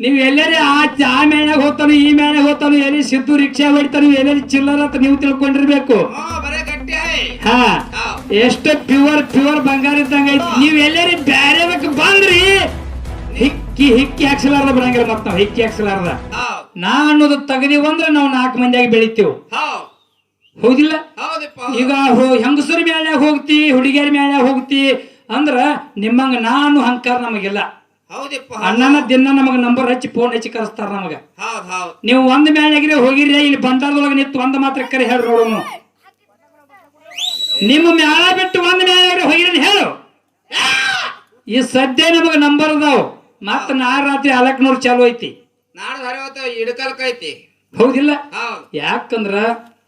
ನೀವ್ ಎಲ್ಲರೂ ಆ ಆ ಮೇಳ್ಯಾಗ ಹೋಗ್ತಾನು ಈ ಮೇಳ್ಯಾಗ ಹೋಗ್ತಾನು ಎಲ್ಲಿ ಸಿದ್ದು ರಿಕ್ಷಾ ಹೊಡಿತಾನು ಎಲ್ಲೆಲ್ಲಿ ಚಿಲ್ಲರ್ ಅಂತ ನೀವು ತಿಳ್ಕೊಂಡಿರ್ಬೇಕು. ಹಾ ಎಷ್ಟು ಪ್ಯೂರ್ ಪ್ಯೂರ್ ಬಂಗಾರ ಇದ್ದಂಗ ನೀವ್ ಎಲ್ಲರಿ ಬ್ಯಾರೆ ಬಂದ್ರಿ ಹಿಕ್ಕಿ ಹಿಕ್ಕಿ ಹಾಕ್ಸಲಾರ್ದ ಬರಂಗಿಲ್ಲ ಮತ್ತ ನಾವ್ ಹಿಕ್ಕಿ ಹಾಕ್ಸಲಾರ್ದ. ನಾ ಅನ್ನೋದು ತಗದಿ ಅಂದ್ರೆ ನಾವು ನಾಲ್ಕು ಮಂದಿಯಾಗಿ ಬೆಳಿತೀವಿ. ಹೌದ್ ಹೌದಿಲ್ಲ? ಈಗ ಹೋ- ಹೆಂಗಸರ ಮೇಲೆ ಹೋಗ್ತಿ ಹುಡುಗಿಯರ ಮ್ಯಾಲ ಹೋಗ್ತಿ ಅಂದ್ರ ನಿಮ್ಮಂಗ ನಾನು ಅಹಂಕಾರ ನಮಗಿಲ್ಲ. ಹೌದಪ್ಪ. ಅಣ್ಣನ ದಿನ ನಮಗ ನಂಬರ್ ಹಚ್ಚಿ ಫೋನ್ ಹಚ್ಚಿ ಕರೆಸ್ತಾರ ನಮಗ. ಹೌದ್ ಹೌದ್. ನೀವು ಒಂದ್ ಮ್ಯಾಳ್ಯಾಗಿರಿ ಹೋಗಿರಿ ಇಲ್ಲಿ ಬಂದಾರದೊಳಗ ನಿಂತು ಒಂದ್ ಮಾತ್ರ ಕರೆ ಹೇಳ್ರಿ ನೋಡೋನು ನಿಮ್ಮ ಮ್ಯಾಳ ಬಿಟ್ಟು ಒಂದ್ ಮ್ಯಾಳ್ಯಾಗ್ರಿ ಹೋಗಿರಿ ಹೇಳು. ಈ ಸದ್ಯ ನಮಗ ನಂಬರ್ ಅದಾವ. ಮತ್ತ ನಾ ರಾತ್ರಿ ಅಲಕ್ನೂರ್ ಚಾಲು ಐತಿ. ಹರಿವತ್ತ ಇಡಕಲ್ಕ ಐತಿ. ಹೌದಿಲ್ಲ? ಹೌದ್. ಯಾಕಂದ್ರ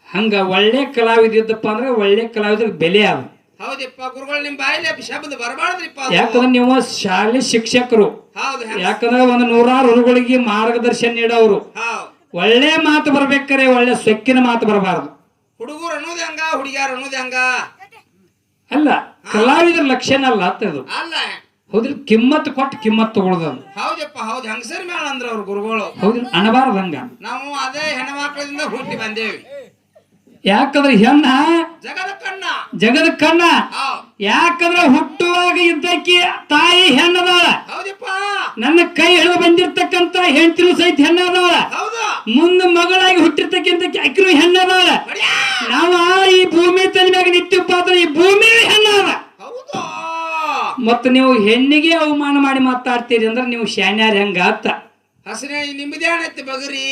ಹಂಗ ಒಳ್ಳೆ ಕಲಾವಿದ ಇದ್ದಪ್ಪ ಅಂದ್ರೆ ಒಳ್ಳೆ ಕಲಾವಿದ್ರ ಬೆಲೆ ಅದ. ಹೌದಪ್ಪ ಗುರುಗಳು ನಿಮ್ ಬಾಯಿಲೆ ಶಬ್ದ ಬರಬಾರ್ದ್ರಿಪ್ಪ. ಯಾಕಂದ್ರೆ ನೀವು ಶಾಲೆ ಶಿಕ್ಷಕರು. ಹೌದ್ ಯಾಕಂದ್ರೆ ಒಂದು ನೂರಾರು ಹುಡುಗಳಿಗೆ ಮಾರ್ಗದರ್ಶನ ನೀಡೋರು ಒಳ್ಳೆ ಮಾತು ಬರ್ಬೇಕಾರೆ ಒಳ್ಳೆ ಸೊಕ್ಕಿನ ಮಾತು ಬರಬಾರದು. ಹುಡುಗರು ಅನ್ನೋದ್ ಹಂಗ ಹುಡುಗಿಯರು ಅನ್ನೋದ್ ಹಂಗ. ಅಲ್ಲ ಕಲಾವಿದರ ಲಕ್ಷಣ ಅಲ್ಲ ಅದು ಅಲ್ಲ. ಹೌದ್ರಿ ಕಿಮ್ಮತ್ ಕೊಟ್ಟು ಕಿಮ್ಮತ್ ತಗೊಳ್ದು ಹೌದಪ್ಪ ಹೌದು. ಹೆಂಗಸರ್ ಮೇಳ ಅಂದ್ರ ಅವ್ರ ಗುರುಗಳು. ಹೌದ್ರಿ ಅಣಬಾರ್ದು ಹಂಗ. ನಾವು ಅದೇ ಹೆಣ್ಮಕ್ಳಿಂದ ಹುಟ್ಟಿ ಬಂದೇವಿ. ಯಾಕಂದ್ರೆ ಹೆಣ್ಣ ಜಗದ ಕಣ್ಣ. ಜಗದ ಕಣ್ಣ. ಯಾಕಂದ್ರೆ ಹುಟ್ಟುವಾಗ ಇದ್ದಕ್ಕಿ ತಾಯಿ ಹೆಣ್ಣದಾಳ. ಹೌದಪ್ಪ. ನನ್ನ ಕೈ ಹಿಡಿದು ಬಂದಿರ್ತಕ್ಕಂತ ಹೆಂಡತಿರು ಸಹಿತ ಹೆಣ್ಣದಾಳ. ಮುಂದ ಮಗಳಾಗಿ ಹುಟ್ಟಿರ್ತಕ್ಕಂತ ಅಕ್ಕಿರು ಹೆಣ್ಣದಾಳ! ನಾವ ಈ ಭೂಮಿ ತಲೆ ಮ್ಯಾಗ ನಿತ್ಯಪ್ಪ ಅಂದ್ರೆ ಈ ಭೂಮಿ ಹೆಣ್ಣದ ಹೌದು. ಮತ್ತ ನೀವು ಹೆಣ್ಣಿಗೆ ಅವಮಾನ ಮಾಡಿ ಮಾತಾಡ್ತೀರಿ ಅಂದ್ರೆ ನೀವು ಶಾನ್ಯಾರ ಹೆಂಗ ಅತ್ತ ಹಸಿರೇ ನಿಮ್ಮದೇ ಬಗರಿ.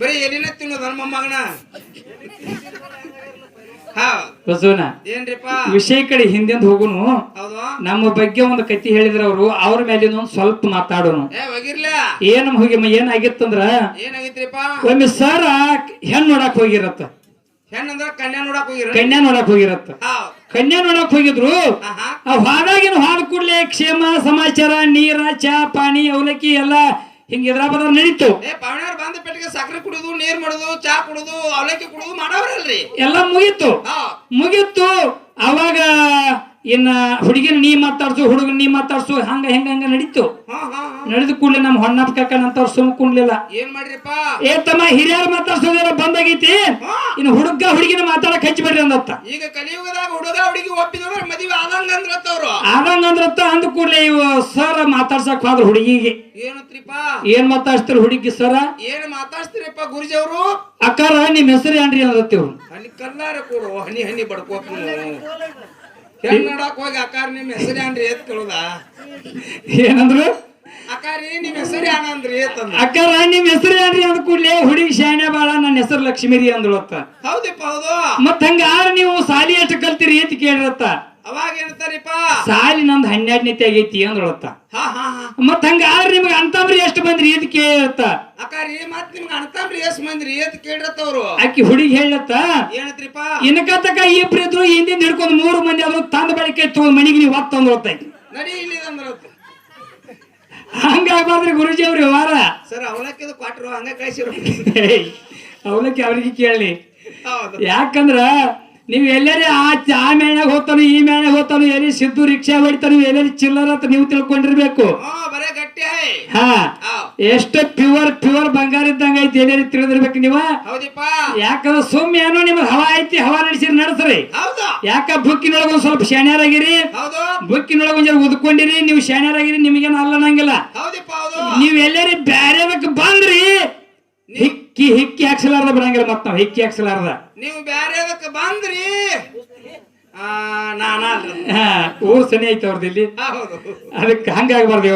ಬರೀ ಏನಿಲ್ಲ ತಿನ್ನೋದು ನನ್ನ ಮಗನ? ಹಾ. ಬಸವನ ಏನ್ರಿಪ್ಪ? ವಿಷಯ ಕಡೆ ಹಿಂದಿಂದ ಹೋಗುನು. ನಮ್ಮ ಬಗ್ಗೆ ಒಂದು ಕತಿ ಹೇಳಿದ್ರ ಅವರು ಅವ್ರ ಮೇಲೆ ಒಂದ್ ಸ್ವಲ್ಪ ಮಾತಾಡೋನು. ಏನ್ ಹೋಗಿ ಏನಾಗಿತ್ತಂದ್ರ ಒಮ್ಮೆ ಸರ್ ಹೆಣ್ ನೋಡಕ್ ಹೋಗಿರತ್ತ. ಹೆಣ್ಣಂದ್ರ ಕನ್ಯಾ ನೋಡಕ್ ಹೋಗಿರ ಕನ್ಯಾ ನೋಡಕ್ ಹೋಗಿರತ್ತ. ಕನ್ಯಾ ನೋಡಕ್ ಹೋಗಿದ್ರು. ಹಾಡಾಗಿನ ಹಾದ ಕೂಡ್ಲೆ ಕ್ಷೇಮ ಸಮಾಚಾರ ನೀರ ಚಾ ಪಾನಿ ಅವಲಕ್ಕಿ ಎಲ್ಲ ಹಿಂಗ ಎದ್ರ ಬದ್ರ ನಡೀತು. ಏ ಬಂದ ಪೆಟ್ಟಿಗೆ ಸಕ್ಕರೆ ಕುಡಿದು ನೀರ್ ಮಾಡುದು ಚಾ ಕುಡುದು ಅವಲಕ್ಕಿ ಕುಡುದು ಮಾಡವ್ರಲ್ರಿ ಎಲ್ಲ ಮುಗೀತು. ಮುಗೀತು. ಅವಾಗ ಇನ್ನ ಹುಡುಗಿನ ನೀ ಮಾತಾಡ್ಸು ಹುಡುಗನ್ ನೀ ಮಾತಾಡ್ಸು ಹಂಗ ಹೆಂಗ ಹಂಗ ನಡೀತು. ಹಾ ಹಾ. ನಡೆದ ಕೂಡಲೇ ನಮ್ಮ ಹೊಣ್ಣಪ್ಪ ಕಕ್ಕನಂತವ್ರು ಸುಮ್ ಕುಂಡ್ಲಿಲ್ಲ. ಏನ್ ಮಾಡ್ರಿಪ್ಪ? ಏ ತಮ್ಮ ಹಿರಿಯರು ಮಾತಾಡ್ಸೋದೆಲ್ಲ ಬಂದಾಗೈತಿ? ಇನ್ನು ಹುಡುಗ ಹುಡುಗಿನ ಮಾತಾಡಕ್ ಹಚ್ಚಿಬಿಡ್ರಿ ಅಂದತ್ತ. ಈಗ ಕಲಿಯುಗದಾಗ ಹುಡುಗ ಹುಡುಗಿ ಒಪ್ಪಿದ್ರೆ ಮದುವೆ ಆದಂಗ ಅಂದ್ರತ್ತವ್ರು ಆದಂಗ ಅಂದ್ರತ್ತ ಅಂದ ಕೂಡಲೇ ಇವ ಸರ್ ಮಾತಾಡ್ಸಕ್ ಹೋದ್ರ ಹುಡುಗಿಗೆ. ಏನತ್ರಿಪ್ಪ? ಏನ್ ಮಾತಾಡ್ಸ್ತಿರ ಹುಡುಗಿ ಸರ? ಏನ್ ಮಾತಾಡ್ಸ್ತಿರಪ್ಪ ಗುರುಜಿ ಅವರು ಅಕ್ಕಾರ ನಿಮ್ ಹೆಸರು ಏನ್ರಿ ಅಂದತ್ತಿವ್ರು ಹನಿ ಕಲ್ಲಾರ ಕೂಡ ಹನಿ ಹನಿ ಬಡ್ಕೋಕ್ ಕನ್ನಡಕ್ ನೋಡಕ್ ಹೋಗಿ ಅಕ್ಕಾರ ನಿಮ್ ಹೆಸರು ಏನ್ರಿ ಎತ್ ಕೇಳುದ? ಏನಂದ್ರು? ಅಕ್ಕಾರಿ ನಿಮ್ ಹೆಸರು ಏನಂದ್ರಿ ಅಕ್ಕಾರ ನಿಮ್ ಹೆಸರು ಏನ್ರಿ ಅಂದ ಕೂಡಲೇ ಹುಡುಗಿ ಶಾಣೆ ಬಾಳ ನನ್ನ ಹೆಸರು ಲಕ್ಷ್ಮೀರಿ ಅಂದಳತ್ತ ಹೌದಪ್ಪ ಹೌದು. ಮತ್ ಹಂಗಾರ ನೀವು ಸಾಲಿ ಎಷ್ಟು ಕಲ್ತಿರಿ ಅಂತ ಕೇಳಿರತ್ತ ಅವಾಗ ಏನಂತಾರಿಪ್ಪ ಸಾಲಿ ನಂದು ಹನ್ನೆರಡನೇ ಆಗೈತಿ ಅಂದಳತ್ತ ಹಾ ಹಾ ಮತ್ ಹಂಗಾರ ನಿಮ್ಗ ಅಂತಂಬ್ರಿ ಎಷ್ಟು ಬಂದ್ರಿ ಅಂತ ಕೇಳಿರತ್ತ. ಅಕ್ಕಾರಿ ಮತ್ ನಿಮ್ಗೆ ಅಣ್ತಾಮ್ರಿ ಬಂದ್ರಿ ಅಂತ ಏತ್ ಕೇಳಿರತ್ತವ್ರು ಆಕಿ ಹುಡುಗಿ ಹೇಳತ್ತ ಏನತ್ರಿಪ್ಪ? ಇನ್ಕ ಇಬ್ರಿದ್ರು ಹಿಂದಿನ ಹಿಡ್ಕೊಂಡು ಮೂರು ಮಂದಿ ಆದ್ರು ತಂದ ಬಳಿಕೆ ತಗೊಂಡ್ ಮನಿಗೆ ನೀವು ಅಂದ್ರತ್ತೈತಿ ನಡಿ ಇಲ್ಲಿ ಹಂಗಾಗ್ಬಾರ್ದ್ರಿ ಗುರುಜಿ ಅವ್ರ ವ್ಯವಹಾರ. ಸರ್ ಅವಲಕ್ಕಿ ಕೊಟ್ರು ಹಂಗ ಕಳಿಸಿರು. ಅವಲಕ್ಕಿ ಅವ್ರಿಗೆ ಕೇಳಿ. ಹೌದು. ಯಾಕಂದ್ರ ನೀವು ಎಲ್ಲರೇ ಆ ಚಾ ಮೇಳ್ಯಾಗ ಹೋಗ್ತಾನು ಈ ಮೇಳ್ಯಾಗ ಹೋಗ್ತಾನು ಎಲ್ಲಿ ಸಿದ್ದು ರಿಕ್ಷಾ ಹೊಡಿತಾನು ಎಲ್ಲರಿ ಚಿಲ್ಲರ ಅಂತ ನೀವು ತಿಳ್ಕೊಂಡಿರ್ಬೇಕು. ಹಾ ಬರೇ ಗಟ್ಟಿ ಐ ಹಾ ಹೌದ್ ಎಷ್ಟು ಪ್ಯೂರ್ ಪ್ಯೂರ್ ಬಂಗಾರ ಇದ್ದಂಗ ಐತಿ ಎಲ್ಲರಿ ತಿಳಿದಿರ್ಬೇಕು ನೀವ? ಯಾಕಂದ್ರೆ ಯಾಕಂದ್ರ ಸುಮ್ ಏನೋ ನಿಮ್ಗೆ ಹವಾ ಐತಿ ಹವಾ ನಡೆಸಿರಿ. ನಡೆಸ್ರಿ ಯಾಕ ಬುಕ್ಕಿನೊಳಗ ಒಂದ್ ಸ್ವಲ್ಪ ಶಾಣ್ಯಾರಾಗಿರಿ? ಹೌದು. ಬುಕ್ಕಿನೊಳಗ ಒಂದ್ ಜರ ಉದ್ಕೊಂಡಿರಿ ನೀವು ಶಾಣ್ಯಾರಾಗಿರಿ ನಿಮಗೇನು ಅಲ್ಲನಂಗಿಲ್ಲ ನೀವ್ ಎಲ್ಲರಿ ಬ್ಯಾರೆದಕ್ ಬಂದ್ರಿ. ಹಿಕ್ಕಿ ಹಿಕ್ಕಿ ಹಾಕ್ಸಲಾರ್ದ ಬಿಡಂಗಿಲ್ಲ ಮತ್ತ ನಾವ್ ಹಿಕ್ಕಿ ಹಾಕ್ಸಲಾರ್ದ. ನೀವು ಬ್ಯಾರೆ ಬೇಕ ಬಂದ್ರಿ. ಹಾ ಊರ್ ಸನಿ ಐತೆ ಅವ್ರದ್ದು ಇಲ್ಲಿ. ಹೌದು. ಅದಕ್ಕೆ ಹಂಗಾಗ್ಬಾರ್ದು